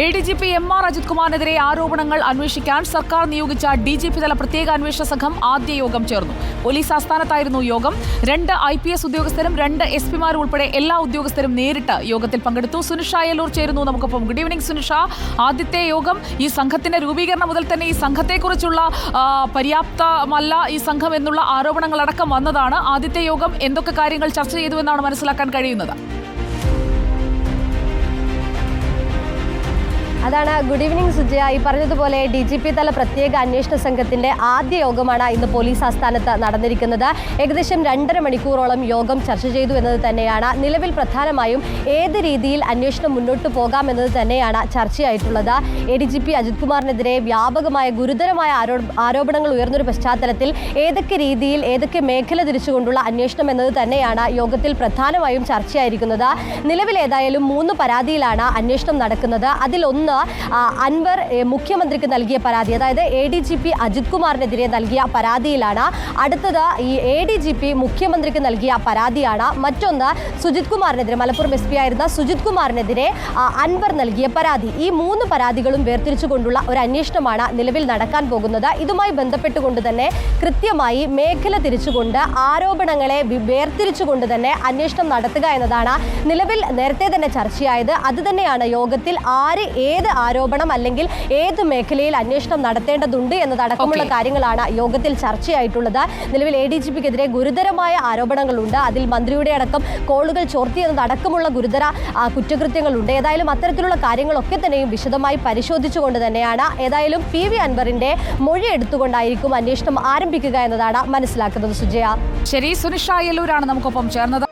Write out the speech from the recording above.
A D G P M R Ajith കുമാറിനെതിരെ ആരോപണങ്ങൾ അന്വേഷിക്കാൻ സർക്കാർ നിയോഗിച്ച ഡി ജി പി തല പ്രത്യേക അന്വേഷണ സംഘം ആദ്യ യോഗം ചേർന്നു. പോലീസ് ആസ്ഥാനത്തായിരുന്നു യോഗം. രണ്ട് ഐ പി എസ് ഉദ്യോഗസ്ഥരും രണ്ട് എസ് പിമാരും ഉൾപ്പെടെ എല്ലാ ഉദ്യോഗസ്ഥരും നേരിട്ട് യോഗത്തിൽ പങ്കെടുത്തു. സുനിഷ അയലൂർ ചേരുന്നു നമുക്കൊപ്പം. Good evening Sunisha. ആദ്യത്തെ യോഗം ഈ സംഘത്തിന്റെ രൂപീകരണം മുതൽ തന്നെ ഈ സംഘത്തെക്കുറിച്ചുള്ള പര്യാപ്തമല്ല ഈ സംഘം എന്നുള്ള ആരോപണങ്ങളടക്കം വന്നതാണ്. ആദ്യത്തെ യോഗം എന്തൊക്കെ കാര്യങ്ങൾ ചർച്ച ചെയ്തു എന്നാണ് മനസ്സിലാക്കാൻ കഴിയുന്നത്? അതാണ് ഗുഡ് ഈവനിങ് സുജയ. ഈ പറഞ്ഞതുപോലെ ഡി ജി പി തല പ്രത്യേക അന്വേഷണ സംഘത്തിന്റെ ആദ്യ യോഗമാണ് ഇന്ന് പോലീസ് ആസ്ഥാനത്ത് നടന്നിരിക്കുന്നത്. ഏകദേശം രണ്ടര മണിക്കൂറോളം യോഗം ചർച്ച ചെയ്തു എന്നത് തന്നെയാണ്. നിലവിൽ പ്രധാനമായും ഏത് രീതിയിൽ അന്വേഷണം മുന്നോട്ട് പോകാം എന്നത് തന്നെയാണ് ചർച്ചയായിട്ടുള്ളത്. A D G P Ajith കുമാറിനെതിരെ വ്യാപകമായ ഗുരുതരമായ ആരോ ആരോപണങ്ങൾ ഉയർന്നൊരു പശ്ചാത്തലത്തിൽ ഏതൊക്കെ രീതിയിൽ ഏതൊക്കെ മേഖല തിരിച്ചുകൊണ്ടുള്ള അന്വേഷണം എന്നത് തന്നെയാണ് യോഗത്തിൽ പ്രധാനമായും ചർച്ചയായിരിക്കുന്നത്. നിലവിൽ ഏതായാലും മൂന്ന് പരാതിയിലാണ് അന്വേഷണം നടക്കുന്നത്. അതിലൊന്ന് അൻവർ മുഖ്യമന്ത്രിക്ക് നൽകിയ പരാതി. അതായത് A D G P Ajith കുമാറിനെതിരെ നൽകിയ പരാതിയിലാണ്. അടുത്തത് ഈ എ ഡി ജി പി മുഖ്യമന്ത്രിക്ക് നൽകിയ പരാതിയാണ്. മറ്റൊന്ന് സുജിത് കുമാറിനെതിരെ മലപ്പുറം എസ് പി ആയിരുന്ന സുജിത് കുമാറിനെതിരെ അൻവർ നൽകിയ പരാതി. ഈ മൂന്ന് പരാതികളും വേർതിരിച്ചുകൊണ്ടുള്ള ഒരു അന്വേഷണമാണ് നിലവിൽ നടക്കാൻ പോകുന്നത്. ഇതുമായി ബന്ധപ്പെട്ടുകൊണ്ട് തന്നെ കൃത്യമായി മേഖല തിരിച്ചുകൊണ്ട് ആരോപണങ്ങളെ വേർതിരിച്ചുകൊണ്ട് തന്നെ അന്വേഷണം നടത്തുക എന്നതാണ് നിലവിൽ നേരത്തെ തന്നെ ചർച്ചയായത്. അത് തന്നെയാണ് യോഗത്തിൽ ആര് ഏത് ആരോപണം അല്ലെങ്കിൽ ഏത് മേഖലയിൽ അന്വേഷണം നടത്തേണ്ടതുണ്ട് എന്നതടക്കമുള്ള കാര്യങ്ങളാണ് യോഗത്തിൽ ചർച്ചയായിട്ടുള്ളത്. നിലവിൽ എ ഡി ജി പിക്കെതിരെ ഗുരുതരമായ ആരോപണങ്ങളുണ്ട്. അതിൽ മന്ത്രിയുടെ അടക്കം കോളുകൾ ചോർത്തിയെന്നതടക്കമുള്ള ഗുരുതര കുറ്റകൃത്യങ്ങളുണ്ട്. ഏതായാലും അത്തരത്തിലുള്ള കാര്യങ്ങളൊക്കെ തന്നെയും വിശദമായി പരിശോധിച്ചുകൊണ്ട് തന്നെയാണ് ഏതായാലും പി വി അൻവറിന്റെ മൊഴി എടുത്തുകൊണ്ടായിരിക്കും അന്വേഷണം ആരംഭിക്കുക എന്നതാണ് മനസ്സിലാക്കുന്നത്. സുജയ. ശരി സുനിഷ അയലൂരാണ് നമുക്കൊപ്പം ചേർന്നത്.